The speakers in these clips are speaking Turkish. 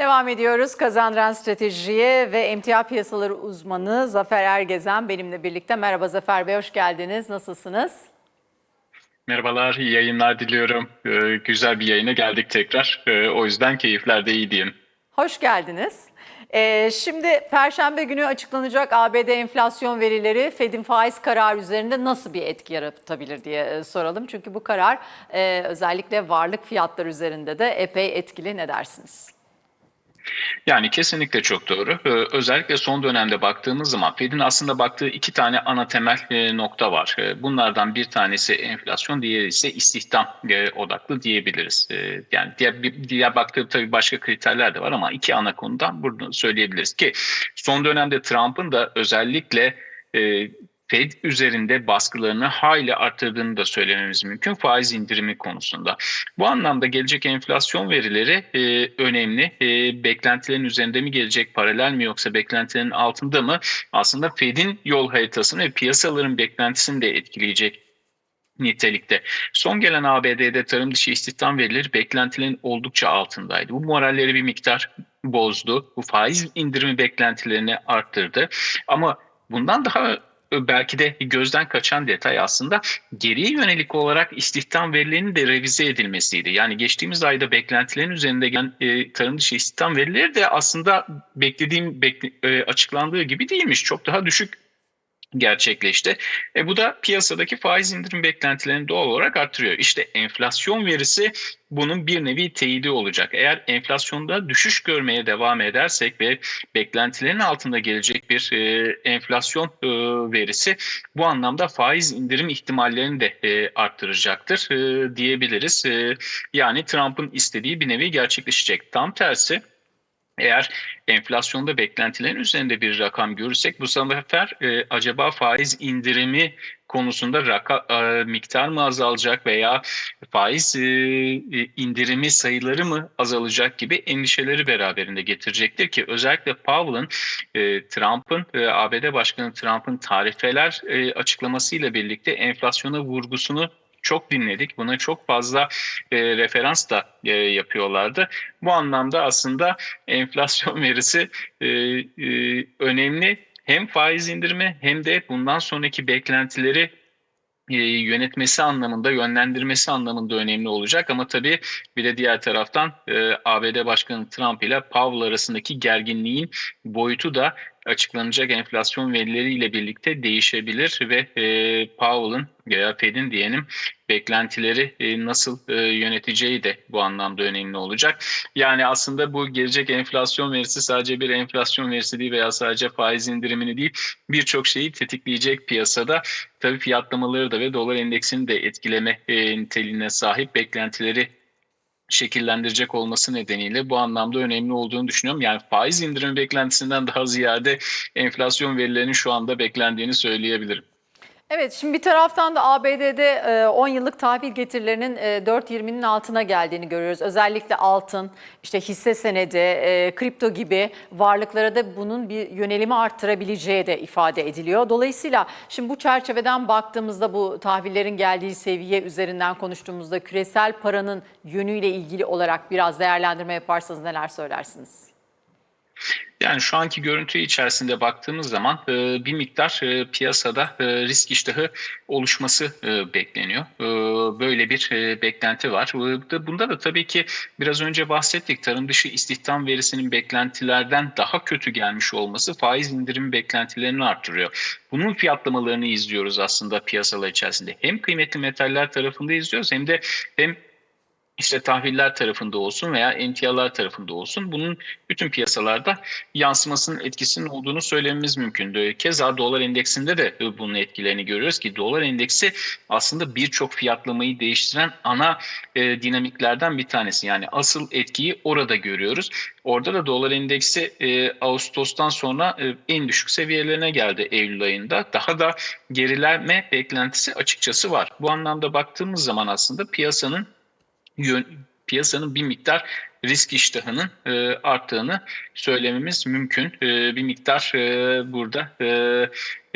Devam ediyoruz Kazandıran Stratejiye ve emtia piyasaları uzmanı Zafer Ergezen benimle birlikte. Merhaba Zafer Bey, hoş geldiniz. Nasılsınız? Merhabalar, iyi yayınlar diliyorum. Ee, güzel bir yayına geldik tekrar. Ee, o yüzden keyifler de iyi diyeyim. Hoş geldiniz. Ee, şimdi Perşembe günü açıklanacak ABD enflasyon verileri Fed'in faiz kararı üzerinde nasıl bir etki yaratabilir diye e, soralım. Çünkü bu karar e, özellikle varlık fiyatları üzerinde de epey etkili. Ne dersiniz? Yani kesinlikle çok doğru. Ee, özellikle son dönemde baktığımız zaman Fed'in aslında baktığı iki tane ana temel e, nokta var. E, bunlardan bir tanesi enflasyon, diğeri ise istihdam e, odaklı diyebiliriz. E, yani diğer, diğer baktığı tabii başka kriterler de var ama iki ana konudan bunu söyleyebiliriz ki son dönemde Trump'ın da özellikle e, Fed üzerinde baskılarını hayli arttırdığını da söylememiz mümkün faiz indirimi konusunda. Bu anlamda gelecek enflasyon verileri e, önemli. E, beklentilerin üzerinde mi gelecek, paralel mi yoksa beklentilerin altında mı? Aslında Fed'in yol haritasını ve piyasaların beklentisini de etkileyecek nitelikte. Son gelen ABD'de tarım dışı istihdam verileri beklentilerin oldukça altındaydı. Bu moralleri bir miktar bozdu. Bu faiz indirimi beklentilerini arttırdı. Ama bundan daha belki de gözden kaçan detay aslında geriye yönelik olarak istihdam verilerinin de revize edilmesiydi. Yani geçtiğimiz ayda beklentilerin üzerinde gelen e, tarım dışı istihdam verileri de aslında beklediğim bekle, e, açıklandığı gibi değilmiş. Çok daha düşük gerçekleşti. E, bu da piyasadaki faiz indirim beklentilerini doğal olarak artırıyor. İşte enflasyon verisi bunun bir nevi teyidi olacak. Eğer enflasyonda düşüş görmeye devam edersek ve beklentilerin altında gelecek bir e, enflasyon e, verisi bu anlamda faiz indirim ihtimallerini de e, arttıracaktır e, diyebiliriz. E, yani Trump'ın istediği bir nevi gerçekleşecek. Tam tersi eğer enflasyonda beklentilerin üzerinde bir rakam görürsek bu sefer e, acaba faiz indirimi konusunda raka, e, miktar mı azalacak veya faiz e, e, indirimi sayıları mı azalacak gibi endişeleri beraberinde getirecektir ki özellikle Powell'ın e, Trump'ın e, ABD Başkanı Trump'ın tarifeler e, açıklamasıyla birlikte enflasyona vurgusunu çok dinledik. Buna çok fazla e, referans da e, yapıyorlardı. Bu anlamda aslında enflasyon verisi e, e, önemli. Hem faiz indirimi hem de bundan sonraki beklentileri e, yönetmesi anlamında, yönlendirmesi anlamında önemli olacak. Ama tabii bir de diğer taraftan e, ABD Başkanı Trump ile Powell arasındaki gerginliğin boyutu da açıklanacak enflasyon verileriyle birlikte değişebilir ve e, Powell'ın veya Fed'in diyelim beklentileri e, nasıl e, yöneteceği de bu anlamda önemli olacak. Yani aslında bu gelecek enflasyon verisi sadece bir enflasyon verisi değil veya sadece faiz indirimini değil birçok şeyi tetikleyecek piyasada. Tabii fiyatlamaları da ve dolar endeksini de etkileme e, niteliğine sahip beklentileri şekillendirecek olması nedeniyle bu anlamda önemli olduğunu düşünüyorum. Yani faiz indirimi beklentisinden daha ziyade enflasyon verilerinin şu anda beklendiğini söyleyebilirim. Evet, şimdi bir taraftan da ABD'de e, 10 yıllık tahvil getirilerinin e, 4.20'nin altına geldiğini görüyoruz. Özellikle altın, işte hisse senedi, e, kripto gibi varlıklara da bunun bir yönelimi arttırabileceği de ifade ediliyor. Dolayısıyla şimdi bu çerçeveden baktığımızda bu tahvillerin geldiği seviye üzerinden konuştuğumuzda küresel paranın yönüyle ilgili olarak biraz değerlendirme yaparsanız neler söylersiniz? Yani şu anki görüntü içerisinde baktığımız zaman e, bir miktar e, piyasada e, risk iştahı oluşması bekleniyor. Böyle bir beklenti var. E, bunda da tabii ki biraz önce bahsettik tarım dışı istihdam verisinin beklentilerden daha kötü gelmiş olması faiz indirimi beklentilerini arttırıyor. Bunun fiyatlamalarını izliyoruz aslında piyasalar içerisinde. Hem kıymetli metaller tarafında izliyoruz hem de hem işte tahviller tarafında olsun veya emtialar tarafında olsun bunun bütün piyasalarda yansımasının etkisinin olduğunu söylememiz mümkün. Keza dolar endeksinde de bunun etkilerini görüyoruz ki dolar endeksi aslında birçok fiyatlamayı değiştiren ana e, dinamiklerden bir tanesi. Yani asıl etkiyi orada görüyoruz. Orada da dolar endeksi e, Ağustos'tan sonra e, en düşük seviyelerine geldi Eylül ayında. Daha da gerilenme beklentisi açıkçası var. Bu anlamda baktığımız zaman aslında piyasanın piyasanın bir miktar risk iştahının e, arttığını söylememiz mümkün. E, bir miktar e, burada e,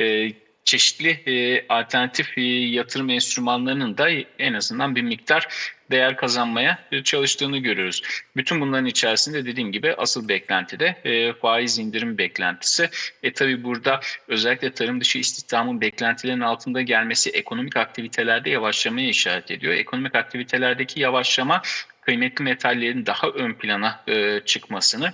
e, çeşitli e, alternatif e, yatırım enstrümanlarının da en azından bir miktar değer kazanmaya e, çalıştığını görüyoruz. Bütün bunların içerisinde dediğim gibi asıl beklenti de e, faiz indirim beklentisi. E tabi burada özellikle tarım dışı istihdamın beklentilerin altında gelmesi ekonomik aktivitelerde yavaşlamaya işaret ediyor. Ekonomik aktivitelerdeki yavaşlama kıymetli metallerin daha ön plana e, çıkmasını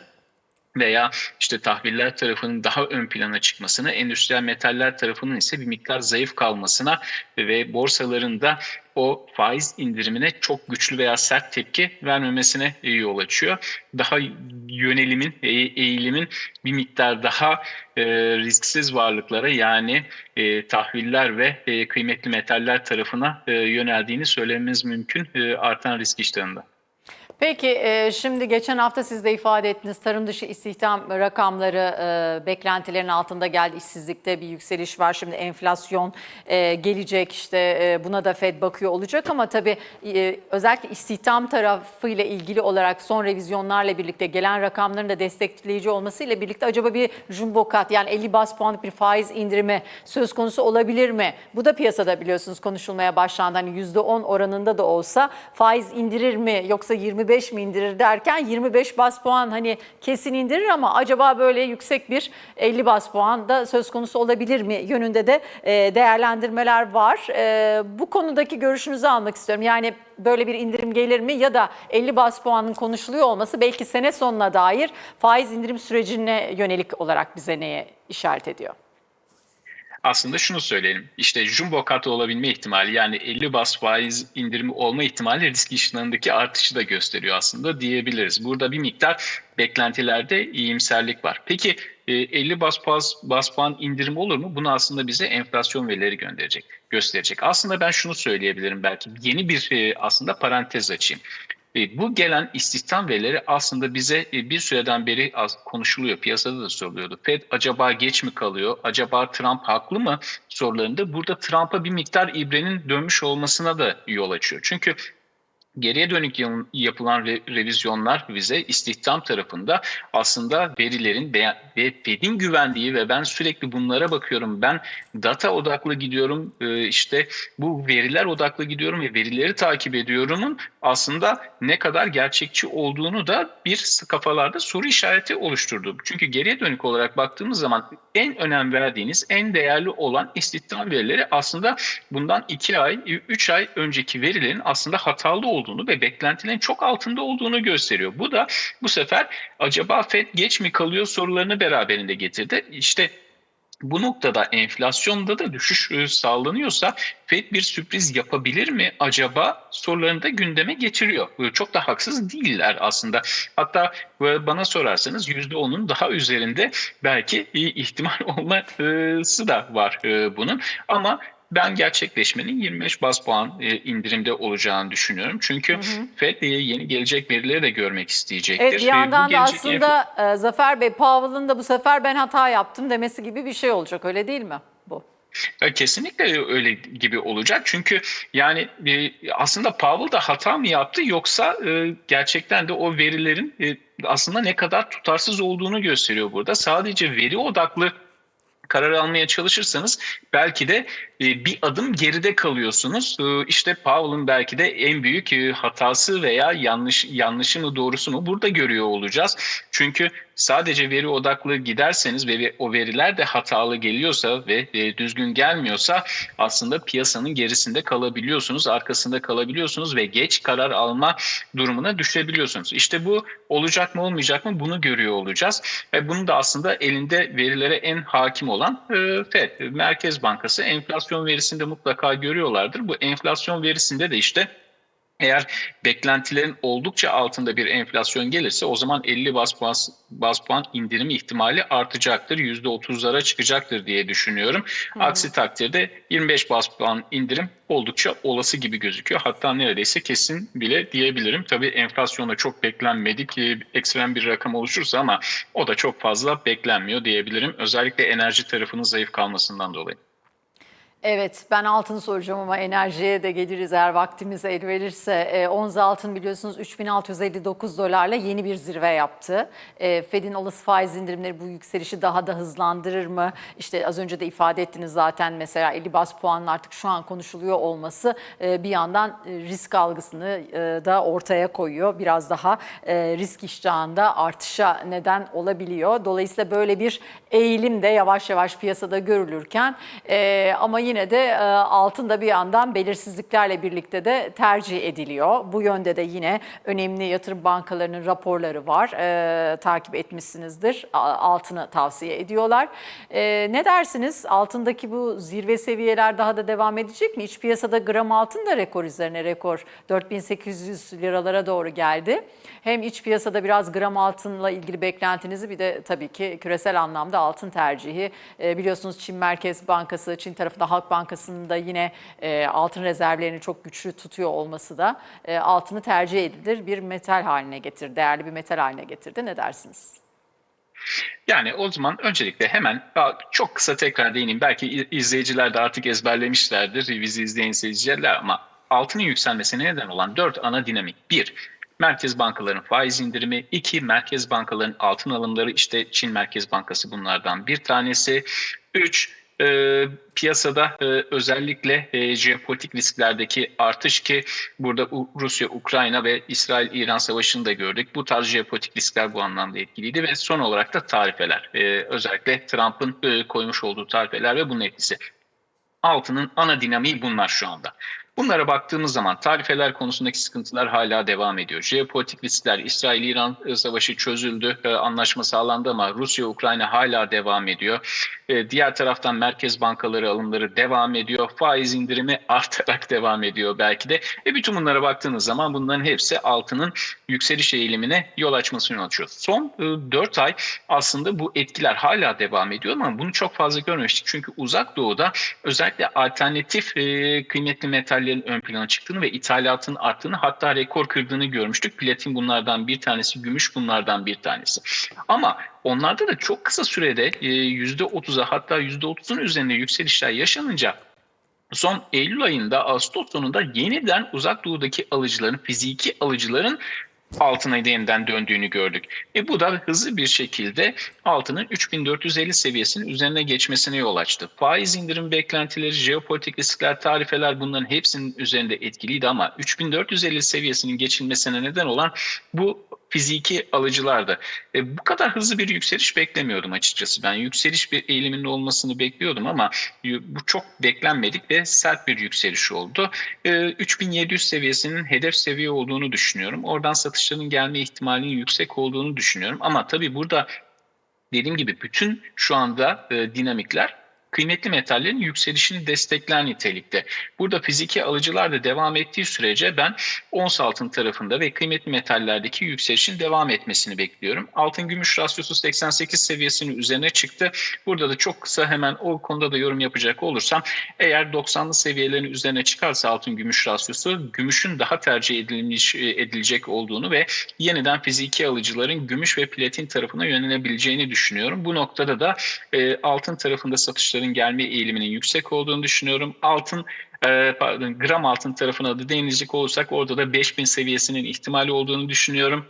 veya işte tahviller tarafının daha ön plana çıkmasına, endüstriyel metaller tarafının ise bir miktar zayıf kalmasına ve borsaların da o faiz indirimine çok güçlü veya sert tepki vermemesine yol açıyor. Daha yönelimin, e, eğilimin bir miktar daha e, risksiz varlıklara yani e, tahviller ve e, kıymetli metaller tarafına e, yöneldiğini söylememiz mümkün e, artan risk iştahında. Peki e, şimdi geçen hafta siz de ifade ettiniz tarım dışı istihdam rakamları e, beklentilerin altında geldi. İşsizlikte bir yükseliş var. Şimdi enflasyon e, gelecek işte buna da Fed bakıyor olacak ama tabii özellikle istihdam tarafıyla ilgili olarak son revizyonlarla birlikte gelen rakamların da destekleyici olmasıyla birlikte acaba bir jumbo kat yani 50 bas puanlık bir faiz indirimi söz konusu olabilir mi? Bu da piyasada biliyorsunuz konuşulmaya başlandı. Hani %10 oranında da olsa faiz indirir mi yoksa 25 mi indirir derken 25 bas puan hani kesin indirir ama acaba böyle yüksek bir 50 bas puan da söz konusu olabilir mi yönünde de e, değerlendirmeler var. E, bu konudaki görüşünüzü almak istiyorum. Yani böyle bir indirim gelir mi ya da 50 bas puanın konuşuluyor olması belki sene sonuna dair faiz indirim sürecine yönelik olarak bize neye işaret ediyor? Aslında şunu söyleyelim. İşte jumbo kat olabilme ihtimali yani 50 bas faiz indirimi olma ihtimali risk işlemindeki artışı da gösteriyor aslında diyebiliriz. Burada bir miktar beklentilerde iyimserlik var. Peki 50 bas, bas, bas puan indirim olur mu? Bunu aslında bize enflasyon verileri gönderecek, gösterecek. Aslında ben şunu söyleyebilirim belki yeni bir aslında parantez açayım. E, bu gelen istihdam verileri aslında bize e, bir süreden beri konuşuluyor, piyasada da soruluyordu. Fed acaba geç mi kalıyor, acaba Trump haklı mı sorularında burada Trump'a bir miktar ibrenin dönmüş olmasına da yol açıyor. Çünkü geriye dönük yapılan revizyonlar bize istihdam tarafında aslında verilerin ve Fed'in güvendiği ve ben sürekli bunlara bakıyorum. Ben data odaklı gidiyorum e, işte bu veriler odaklı gidiyorum ve verileri takip ediyorumun aslında ne kadar gerçekçi olduğunu da bir kafalarda soru işareti oluşturdu. Çünkü geriye dönük olarak baktığımız zaman en önem verdiğiniz, en değerli olan istihdam verileri aslında bundan 2 ay, 3 ay önceki verilerin aslında hatalı olduğunu ve beklentilerin çok altında olduğunu gösteriyor. Bu da bu sefer acaba FED geç mi kalıyor sorularını beraberinde getirdi. İşte bu noktada enflasyonda da düşüş e, sağlanıyorsa FED bir sürpriz yapabilir mi acaba sorularını da gündeme getiriyor. E, çok da haksız değiller aslında. Hatta e, bana sorarsanız %10'un daha üzerinde belki ihtimal olması da var bunun. Ama ben gerçekleşmenin 25 bas puan e, indirimde olacağını düşünüyorum. Çünkü. FED yeni gelecek verileri de görmek isteyecektir. Evet, bir yandan da aslında e, Zafer Bey Powell'ın da bu sefer ben hata yaptım demesi gibi bir şey olacak öyle değil mi bu? Kesinlikle öyle gibi olacak. Çünkü yani e, aslında Powell da hata mı yaptı yoksa e, gerçekten de o verilerin e, aslında ne kadar tutarsız olduğunu gösteriyor burada. Sadece veri odaklı karar almaya çalışırsanız belki de e, bir adım geride kalıyorsunuz. E, işte Powell'ın belki de en büyük e, hatası veya yanlış yanlışı mı doğrusu mu burada görüyor olacağız. Çünkü sadece veri odaklı giderseniz ve o veriler de hatalı geliyorsa ve düzgün gelmiyorsa aslında piyasanın gerisinde kalabiliyorsunuz, arkasında kalabiliyorsunuz ve geç karar alma durumuna düşebiliyorsunuz. İşte bu olacak mı olmayacak mı bunu görüyor olacağız. Ve bunu da aslında elinde verilere en hakim olan FED, Merkez Bankası enflasyon verisinde mutlaka görüyorlardır. Bu enflasyon verisinde de işte eğer beklentilerin oldukça altında bir enflasyon gelirse o zaman 50 bas puan, bas puan indirim ihtimali artacaktır. %30'lara çıkacaktır diye düşünüyorum. Hmm. Aksi takdirde 25 bas puan indirim oldukça olası gibi gözüküyor. Hatta neredeyse kesin bile diyebilirim. Tabii enflasyona çok beklenmedik ekstrem bir rakam oluşursa ama o da çok fazla beklenmiyor diyebilirim. Özellikle enerji tarafının zayıf kalmasından dolayı. Evet ben altını soracağım ama enerjiye de geliriz eğer vaktimiz el verirse. E, ons altın biliyorsunuz 3659 dolarla yeni bir zirve yaptı. E, Fed'in olası faiz indirimleri bu yükselişi daha da hızlandırır mı? İşte az önce de ifade ettiniz zaten mesela 50 bas puanın artık şu an konuşuluyor olması e, bir yandan e, risk algısını e, da ortaya koyuyor. Biraz daha e, risk iştahında artışa neden olabiliyor. Dolayısıyla böyle bir eğilim de yavaş yavaş piyasada görülürken e, ama yine de e, altın da bir yandan belirsizliklerle birlikte de tercih ediliyor. Bu yönde de yine önemli yatırım bankalarının raporları var. E, takip etmişsinizdir. Altını tavsiye ediyorlar. E, ne dersiniz? Altındaki bu zirve seviyeler daha da devam edecek mi? İç piyasada gram altın da rekor üzerine rekor 4800 liralara doğru geldi. Hem iç piyasada biraz gram altınla ilgili beklentinizi bir de tabii ki küresel anlamda altın tercihi. E, biliyorsunuz Çin Merkez Bankası, Çin tarafında Halk Bankası'nın da yine e, altın rezervlerini çok güçlü tutuyor olması da e, altını tercih edilir bir metal haline getirdi, değerli bir metal haline getirdi. Ne dersiniz? Yani o zaman öncelikle hemen çok kısa tekrar değineyim. Belki izleyiciler de artık ezberlemişlerdir bizi izleyen izleyiciler ama altının yükselmesine neden olan dört ana dinamik. Bir, merkez bankaların faiz indirimi. iki merkez bankaların altın alımları. işte Çin Merkez Bankası bunlardan bir tanesi. Üç, e, piyasada e, özellikle e, jeopolitik risklerdeki artış ki burada Rusya, Ukrayna ve İsrail-İran savaşını da gördük. Bu tarz jeopolitik riskler bu anlamda etkiliydi ve son olarak da tarifeler. E, özellikle Trump'ın e, koymuş olduğu tarifeler ve bunun etkisi. Altının ana dinamiği bunlar şu anda. Bunlara baktığımız zaman tarifeler konusundaki sıkıntılar hala devam ediyor. Jeopolitik riskler, İsrail-İran e, savaşı çözüldü, e, anlaşma sağlandı ama Rusya-Ukrayna hala devam ediyor. E, Diğer taraftan merkez bankaları alımları devam ediyor. Faiz indirimi artarak devam ediyor belki de. Ve bütün bunlara baktığınız zaman bunların hepsi altının yükseliş eğilimine yol açmasını yol açıyor. Son 4 ay aslında bu etkiler hala devam ediyor ama bunu çok fazla görmemiştik. Çünkü uzak doğuda özellikle alternatif e, kıymetli metallerin ön plana çıktığını ve ithalatın arttığını hatta rekor kırdığını görmüştük. Platin bunlardan bir tanesi, gümüş bunlardan bir tanesi. Ama onlarda da çok kısa sürede e, %30'a hatta %30'un üzerinde yükselişler yaşanınca son Eylül ayında Ağustos sonunda yeniden uzak doğudaki alıcıların, fiziki alıcıların altına yeniden döndüğünü gördük. E bu da hızlı bir şekilde altının 3450 seviyesinin üzerine geçmesine yol açtı. Faiz indirim beklentileri, jeopolitik riskler, tarifeler bunların hepsinin üzerinde etkiliydi ama 3450 seviyesinin geçilmesine neden olan bu fiziki alıcılardı. E, bu kadar hızlı bir yükseliş beklemiyordum açıkçası. Ben yükseliş bir eğiliminin olmasını bekliyordum ama bu çok beklenmedik ve sert bir yükseliş oldu. E, 3700 seviyesinin hedef seviye olduğunu düşünüyorum. Oradan satışların gelme ihtimalinin yüksek olduğunu düşünüyorum. Ama tabii burada dediğim gibi bütün şu anda e, dinamikler kıymetli metallerin yükselişini destekler nitelikte. Burada fiziki alıcılar da devam ettiği sürece ben ons altın tarafında ve kıymetli metallerdeki yükselişin devam etmesini bekliyorum. Altın gümüş rasyosu 88 seviyesinin üzerine çıktı. Burada da çok kısa hemen o konuda da yorum yapacak olursam eğer 90'lı seviyelerin üzerine çıkarsa altın gümüş rasyosu gümüşün daha tercih edilmiş, edilecek olduğunu ve yeniden fiziki alıcıların gümüş ve platin tarafına yönelebileceğini düşünüyorum. Bu noktada da e, altın tarafında satışların gelme eğiliminin yüksek olduğunu düşünüyorum. Altın e, pardon, gram altın tarafına da değinecek olursak orada da 5000 seviyesinin ihtimali olduğunu düşünüyorum.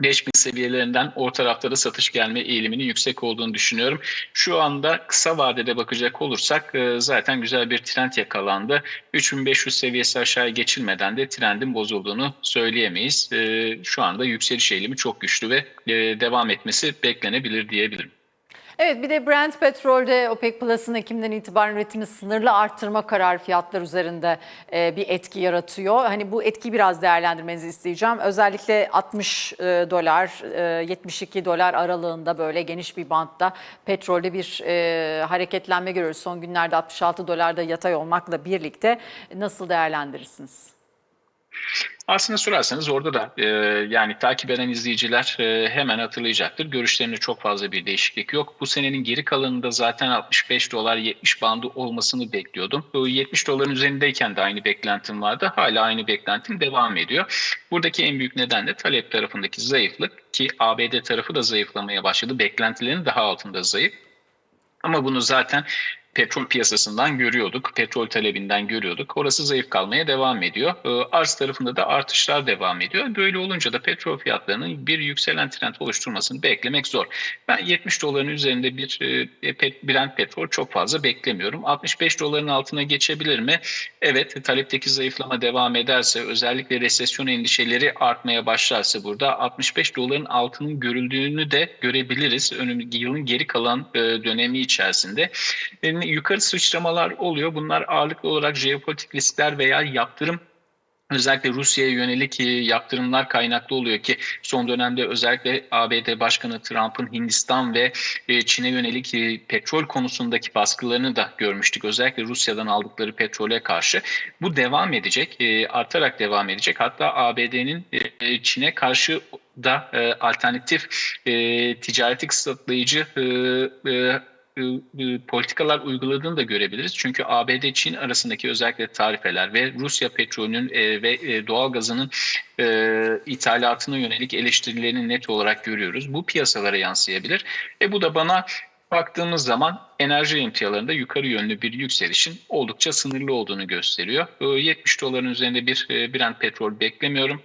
5000 seviyelerinden orta tarafta da satış gelme eğiliminin yüksek olduğunu düşünüyorum. Şu anda kısa vadede bakacak olursak e, zaten güzel bir trend yakalandı. 3500 seviyesi aşağıya geçilmeden de trendin bozulduğunu söyleyemeyiz. E, Şu anda yükseliş eğilimi çok güçlü ve devam etmesi beklenebilir diyebilirim. Evet bir de Brent petrolde OPEC Plus'ın Ekim'den itibaren üretimi sınırlı arttırma kararı fiyatlar üzerinde e, bir etki yaratıyor. Hani bu etkiyi biraz değerlendirmenizi isteyeceğim. Özellikle 60 e, dolar, e, 72 dolar aralığında böyle geniş bir bantta petrolde bir e, hareketlenme görüyoruz. Son günlerde 66 dolarda yatay olmakla birlikte nasıl değerlendirirsiniz? Aslında sorarsanız orada da e, yani takip eden izleyiciler e, hemen hatırlayacaktır. Görüşlerinde çok fazla bir değişiklik yok. Bu senenin geri kalanında zaten 65 dolar 70 bandı olmasını bekliyordum. Bu 70 doların üzerindeyken de aynı beklentim vardı. Hala aynı beklentim devam ediyor. Buradaki en büyük neden de talep tarafındaki zayıflık ki ABD tarafı da zayıflamaya başladı. Beklentilerin daha altında zayıf. Ama bunu zaten petrol piyasasından görüyorduk. Petrol talebinden görüyorduk. Orası zayıf kalmaya devam ediyor. E, arz tarafında da artışlar devam ediyor. Böyle olunca da petrol fiyatlarının bir yükselen trend oluşturmasını beklemek zor. Ben 70 doların üzerinde bir e, pet, Brent petrol çok fazla beklemiyorum. 65 doların altına geçebilir mi? Evet talepteki zayıflama devam ederse özellikle resesyon endişeleri artmaya başlarsa burada 65 doların altının görüldüğünü de görebiliriz. Önümüzdeki yılın geri kalan e, dönemi içerisinde. Yukarı sıçramalar oluyor. Bunlar ağırlıklı olarak jeopolitik riskler veya yaptırım Özellikle Rusya'ya yönelik e, yaptırımlar kaynaklı oluyor ki son dönemde özellikle ABD Başkanı Trump'ın Hindistan ve e, Çin'e yönelik e, petrol konusundaki baskılarını da görmüştük. Özellikle Rusya'dan aldıkları petrole karşı. Bu devam edecek, artarak devam edecek. Hatta ABD'nin Çin'e karşı da alternatif e, ticareti kısıtlayıcı politikalar uyguladığını da görebiliriz. Çünkü ABD-Çin arasındaki özellikle tarifeler ve Rusya petrolünün e, ve e, doğalgazının e, ithalatına yönelik eleştirilerini net olarak görüyoruz. Bu piyasalara yansıyabilir. E bu da bana baktığımız zaman enerji emtialarında yukarı yönlü bir yükselişin oldukça sınırlı olduğunu gösteriyor. E, 70 doların üzerinde bir e, Brent petrol beklemiyorum.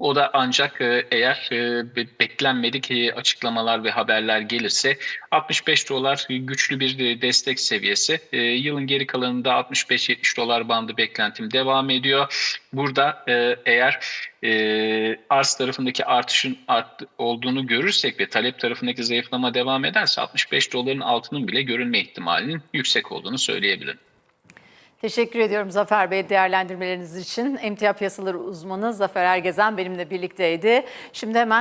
O da ancak e, eğer e, be- beklenmedik e, açıklamalar ve haberler gelirse 65 dolar güçlü bir destek seviyesi. Yılın geri kalanında 65-70 dolar bandı beklentim devam ediyor. Burada eğer arz tarafındaki artışın art, olduğunu görürsek ve talep tarafındaki zayıflama devam ederse 65 doların altının bile görülme ihtimalinin yüksek olduğunu söyleyebilirim. Teşekkür ediyorum Zafer Bey değerlendirmeleriniz için. Emtia piyasaları uzmanı Zafer Ergezen benimle birlikteydi. Şimdi hemen